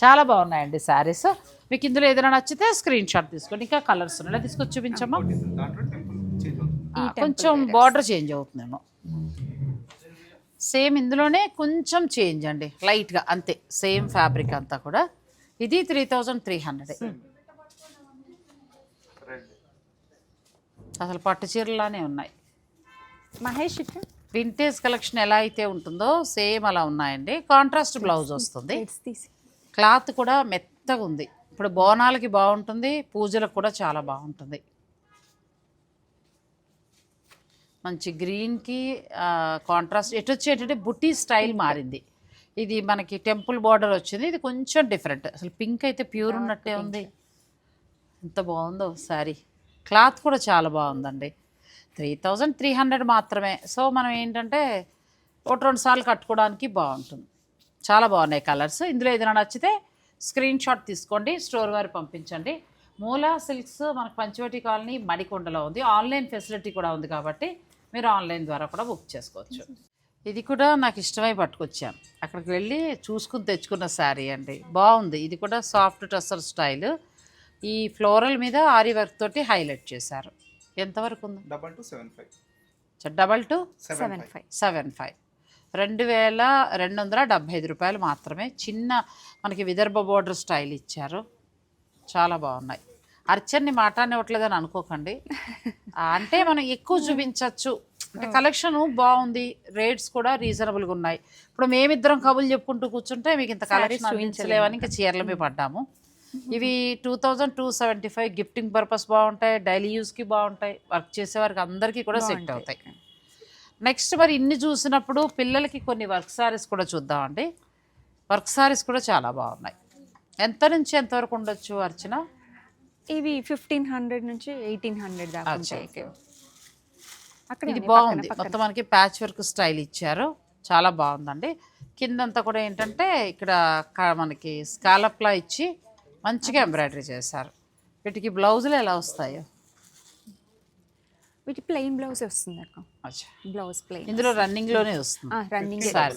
చాలా బాగున్నాయండి శారీస్. మీకు ఇందులో ఏదైనా నచ్చితే స్క్రీన్ షాట్ తీసుకోండి. ఇంకా కలర్స్ ఉన్నాయి. తీసుకొచ్చి చూపించమ్మా. కొంచెం బార్డర్ చేంజ్ అవుతుందేమో. సేమ్ ఇందులోనే కొంచెం చేంజ్ అండి. లైట్గా అంతే. సేమ్ ఫ్యాబ్రిక్ అంతా కూడా. ఇది three thousand three hundred red అసలు పట్టు చీరలానే ఉన్నాయి. మహేష్ ఇక్కడ వింటేజ్ కలెక్షన్ ఎలా అయితే ఉంటుందో సేమ్ అలా ఉన్నాయండి. కాంట్రాస్ట్ బ్లౌజ్ వస్తుంది. క్లాత్ కూడా మెత్తగా ఉంది. ఇప్పుడు బోనాలకి బాగుంటుంది పూజలకు కూడా చాలా బాగుంటుంది. మంచి గ్రీన్కి కాంట్రాస్ట్ ఎటు వచ్చి ఏంటంటే బుట్టి స్టైల్ మారింది. ఇది మనకి టెంపుల్ బార్డర్ వచ్చింది. ఇది కొంచెం డిఫరెంట్ అసలు పింక్ అయితే ప్యూర్ ఉన్నట్టే ఉంది. ఎంత బాగుందో సారీ. క్లాత్ కూడా చాలా బాగుందండి. త్రీ థౌజండ్ త్రీ హండ్రెడ్ మాత్రమే. సో మనం ఏంటంటే ఒకటి రెండు సార్లు కట్టుకోవడానికి బాగుంటుంది. చాలా బాగున్నాయి కలర్స్. ఇందులో ఏదైనా నచ్చితే స్క్రీన్ షాట్ తీసుకోండి స్టోర్ వారు పంపించండి. మూలా సిల్క్స్ మనకు పంచవటి కాలనీ మడికొండలో ఉంది. ఆన్లైన్ ఫెసిలిటీ కూడా ఉంది కాబట్టి మీరు ఆన్లైన్ ద్వారా కూడా బుక్ చేసుకోవచ్చు. ఇది కూడా నాకు ఇష్టమై పట్టుకొచ్చాను. అక్కడికి వెళ్ళి చూసుకుని తెచ్చుకున్న శారీ అండి. బాగుంది. ఇది కూడా సాఫ్ట్ టస్సర్ స్టైల్. ఈ ఫ్లోరల్ మీద ఆరి వర్క్ తోటి హైలైట్ చేశారు. ఎంతవరకు ఉంది double two seven five. Double two seven five. Seven five. రెండు వేల రెండు వందల డెబ్భై ఐదు రూపాయలు మాత్రమే. చిన్న మనకి విదర్భ బోర్డర్ స్టైల్ ఇచ్చారు. చాలా బాగున్నాయి. అర్చన్ని మాట్లాడనివ్వట్లేదని అనుకోకండి. అంటే మనం ఎక్కువ చూపించవచ్చు అంటే కలెక్షన్ బాగుంది. రేట్స్ కూడా రీజనబుల్గా ఉన్నాయి. ఇప్పుడు మేమిద్దరం కబులు చెప్పుకుంటూ కూర్చుంటే మీకు ఇంత కలెక్షన్ చూపించలేవని ఇంకా చీరల మీద పడ్డాము. ఇవి two thousand two seventy five gifting purpose బాగుంటాయి డైలీ యూస్కి బాగుంటాయి వర్క్ చేసే వారికి అందరికీ కూడా సెట్ అవుతాయి. నెక్స్ట్ మరి ఇన్ని చూసినప్పుడు పిల్లలకి కొన్ని వర్క్ సారీస్ కూడా చూద్దామండి. వర్క్ సారీస్ కూడా చాలా బాగున్నాయి. ఎంత నుంచి ఎంతవరకు ఉండొచ్చు అర్చన? ఇవి ఫిఫ్టీన్ హండ్రెడ్ నుంచి ఎయిటీన్ హండ్రెడ్ దాకా అక్కడ ఇది బాగుంది. మొత్తం మనకి ప్యాచ్ వర్క్ స్టైల్ ఇచ్చారు. చాలా బాగుందండి. కిందంతా కూడా ఏంటంటే ఇక్కడ మనకి స్కాలప్లా ఇచ్చి మంచిగా ఎంబ్రాయిడరీ చేశారు. వీటికి బ్లౌజులు ఎలా వస్తాయో? వీటి ప్లెయిన్ బ్లౌజ్ వస్తుంది అక్క. బ్లౌజ్ ప్లెయిన్ ఇందులో రన్నింగ్లోనే వస్తుంది. Running sari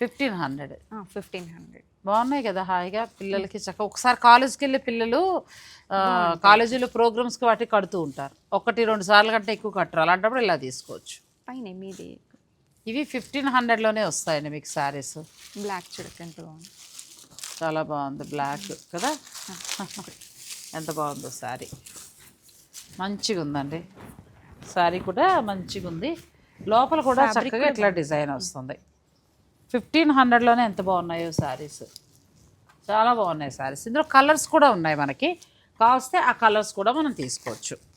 fifteen hundred fifteen hundred బాగున్నాయి కదా హాయిగా పిల్లలకి చక్కగా ఒకసారి కాలేజ్కి వెళ్ళే పిల్లలు కాలేజీలో ప్రోగ్రామ్స్కి వాటికి కడుతూ ఉంటారు. ఒకటి రెండు సార్లు కంటే ఎక్కువ కట్టరు. అలాంటప్పుడు ఇలా తీసుకోవచ్చు. పైన మీది. ఇవి ఫిఫ్టీన్ హండ్రెడ్లోనే వస్తాయండి మీకు శారీస్. బ్లాక్ చూడక ఎంత బాగుంది చాలా బాగుంది బ్లాక్ కదా? ఎంత బాగుందో శారీ. మంచిగా ఉందండి శారీ కూడా మంచిగా ఉంది లోపల కూడా చక్కగా ఇట్లా డిజైన్ వస్తుంది. ఫిఫ్టీన్ హండ్రెడ్లోనే ఎంత బాగున్నాయో శారీస్. చాలా బాగున్నాయి శారీస్. ఇందులో కలర్స్ కూడా ఉన్నాయి మనకి. కావస్తే ఆ కలర్స్ కూడా మనం తీసుకోవచ్చు.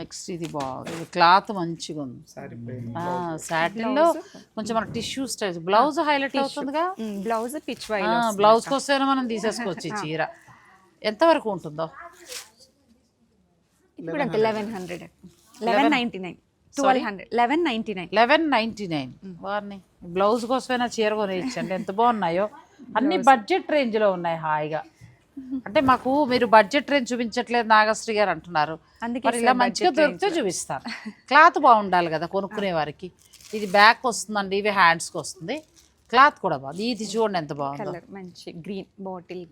నెక్స్ట్ ఇది బాగుంది క్లాత్ మంచిగా ఉంది. సాటిన్లో కొంచెం మన టిష్యూ స్టైల్ బ్లౌజ్ హైలైట్ అవుతుందిగా? బ్లౌజ్ పిచ్ బ్లౌజ్ కోసమైనా మనం తీసేసుకోవచ్చు ఈ చీర. ఎంతవరకు ఉంటుందో? ఇప్పుడు అంతే eleven hundred eleven ninety nine twelve hundred eleven nine eleven ninety nine వారిని బ్లౌజ్ కోసమైనా చీర కొనేయచ్చండి ఎంత బాగున్నాయో. అన్ని బడ్జెట్ రేంజ్లో ఉన్నాయి హాయిగా. అంటే మాకు మీరు బడ్జెట్ రేంజ్ చూపించట్లేదు నాగశ్రీ గారు అంటున్నారు. అందుకే ఇలా మంచిగా దొరికితే చూపిస్తాను క్లాత్ బాగుండాలి కదా కొనుక్కునే వారికి. ఇది బ్యాక్ వస్తుందండి ఇవి హ్యాండ్స్కి వస్తుంది. క్లాత్ కూడా బాగుంది. ఇది చూడండి ఎంత బాగుందో. మంచి green bottle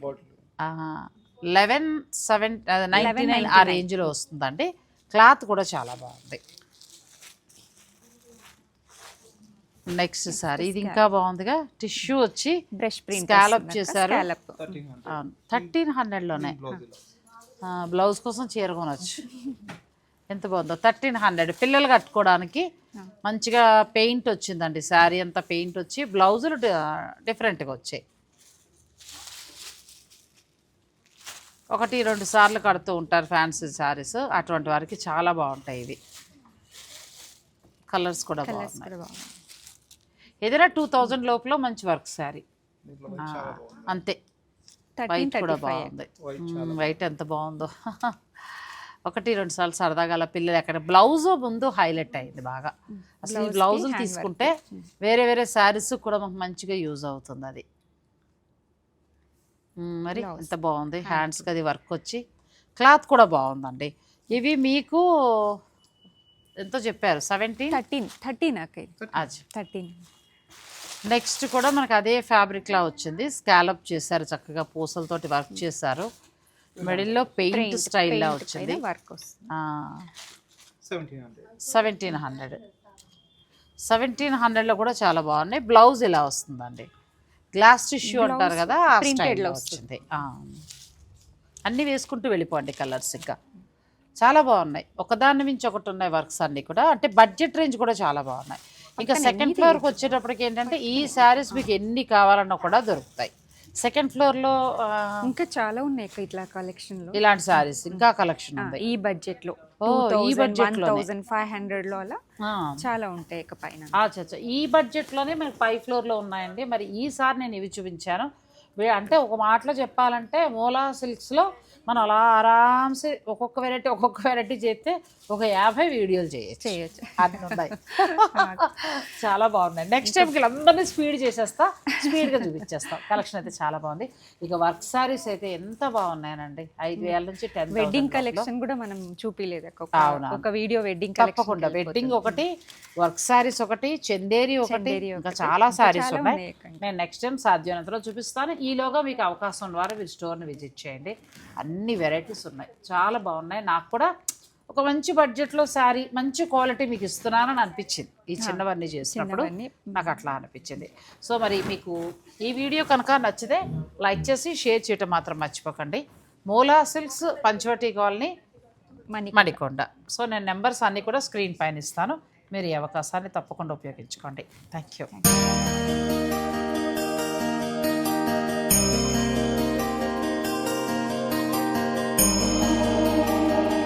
eleven seven ninety nine ఆ రేంజ్లో వస్తుందండి. క్లాత్ కూడా చాలా బాగుంది. నెక్స్ట్ సారీ. ఇది ఇంకా బాగుందిగా. టిష్యూ వచ్చి బ్రష్ ప్రింట్ స్కాలప్ చేశారు. స్కాలప్ థర్టీన్ హండ్రెడ్ థర్టీన్ హండ్రెడ్లోనే బ్లౌజ్ కోసం చీర కొనవచ్చు ఎంత బాగుందో. థర్టీన్ హండ్రెడ్ పిల్లలు కట్టుకోవడానికి మంచిగా పెయింట్ వచ్చిందండి. శారీ అంతా పెయింట్ వచ్చి బ్లౌజులు డిఫరెంట్గా వచ్చాయి. ఒకటి రెండు సార్లు కడుతూ ఉంటారు ఫ్యాన్సీ శారీస్. అటువంటి వారికి చాలా బాగుంటాయి ఇవి. కలర్స్ కూడా బాగున్నాయి. ఏదైనా టూ థౌజండ్ లోపల మంచి వర్క్ శారీ. అంతే. వైట్ కూడా బాగుంది. వైట్ ఎంత బాగుందో. ఒకటి రెండు సార్లు సరదాగా అలా పిల్లలు ఎక్కడ బ్లౌజ్ ముందు హైలైట్ అయింది బాగా. అసలు ఈ బ్లౌజులు తీసుకుంటే వేరే వేరే శారీస్ కూడా మాకు మంచిగా యూజ్ అవుతుంది అది. మరి ఎంత బాగుంది. హ్యాండ్స్కి అది వర్క్ వచ్చి క్లాత్ కూడా బాగుందండి. ఇవి మీకు ఎంతో చెప్పారు? సెవెంటీన్ థర్టీన్ థర్టీన్ అక్క థర్టీన్ నెక్స్ట్ కూడా మనకు అదే ఫ్యాబ్రిక్ లా వచ్చింది. స్కాలప్ చేశారు చక్కగా పూసలతోటి వర్క్ చేశారు. మిడిల్లో పెయింట్ స్టైల్లా వచ్చింది. వర్క్ వస్తుంది. Seventeen hundred seventeen hundred seventeen హండ్రెడ్లో కూడా చాలా బాగున్నాయి. బ్లౌజ్ ఇలా వస్తుందండి? గ్లాస్ టిష్యూ అంటారు కదా ఆ స్టైల్లో వచ్చింది. ఆ. అన్నీ వేసుకుంటూ వెళ్ళిపోండి కలర్స్ ఇంకా. చాలా బాగున్నాయి. ఒకదాని మించి ఒకటి ఉన్నాయి వర్క్స్ అన్నీ కూడా. అంటే బడ్జెట్ రేంజ్ కూడా చాలా బాగున్నాయి. ఇంకా సెకండ్ ఫ్లోర్కి వచ్చేటప్పటికి ఏంటంటే ఈ శారీస్ మీకు ఎన్ని కావాలన్నా కూడా దొరుకుతాయి. సెకండ్ ఫ్లోర్లో ఇంకా చాలా ఉన్నాయి ఇట్లా కలెక్షన్లో. ఇలాంటి శారీస్ ఇంకా కలెక్షన్ ఉంది. ఈ బడ్జెట్లో. ఈ లోనే. థౌసండ్ ఫైవ్ హండ్రెడ్లో అలా. చాలా ఉంటాయి ఇక పైన. ఈ బడ్జెట్లోనే మనకి పై ఫ్లోర్లో ఉన్నాయండి. మరి ఈసారి నేను ఇవి చూపించాను. అంటే ఒక మాటలో చెప్పాలంటే మూలా సిల్క్స్లో మనం అలా ఆరామ్సే ఒక్కొక్క వెరైటీ ఒక్కొక్క వెరైటీ చేస్తే ఒక యాభై వీడియోలు చేయొచ్చు. చేయొచ్చు. అన్ని ఉన్నాయి చాలా బాగున్నాయి నెక్స్ట్ టైం వీళ్ళందరినీ స్పీడ్ చేసేస్తా స్పీడ్గా చూపించేస్తాం. కలెక్షన్ అయితే చాలా బాగుంది. ఇక వర్క్ సారీస్ అయితే ఎంత బాగున్నాయనండి. ఐదు వేల నుంచి టెన్ వెడ్డింగ్ కలెక్షన్ కూడా మనం చూపిలేదు అక్క. ఒక వీడియో వెడ్డింగ్ తప్పకుండా. వెడ్డింగ్ ఒకటి వర్క్ సారీస్ ఒకటి చందేరి ఒకటి ఇంకా. చాలా సారీస్ ఉన్నాయి. నేను నెక్స్ట్ టైం సాధ్యమైనంతలో చూపిస్తాను. ఈలోగా మీకు అవకాశం ద్వారా మీరు స్టోర్ని విజిట్ చేయండి. అన్ని వెరైటీస్ ఉన్నాయి. చాలా బాగున్నాయి. నాకు కూడా ఒక మంచి బడ్జెట్లో శారీ మంచి క్వాలిటీ మీకు ఇస్తున్నానని అనిపించింది. ఈ చిన్నవన్నీ చేసినప్పుడు. నాకు అట్లా అనిపించింది. సో మరి మీకు ఈ వీడియో కనుక నచ్చితే లైక్ చేసి షేర్ చేయటం మాత్రం మర్చిపోకండి. మూలా సిల్క్స్ పంచవటి కాలనీ మనీ మణికొండ. సో నేను నెంబర్స్ అన్నీ కూడా స్క్రీన్ పైన ఇస్తాను. మీరు ఈ అవకాశాన్ని తప్పకుండా ఉపయోగించుకోండి. Thank you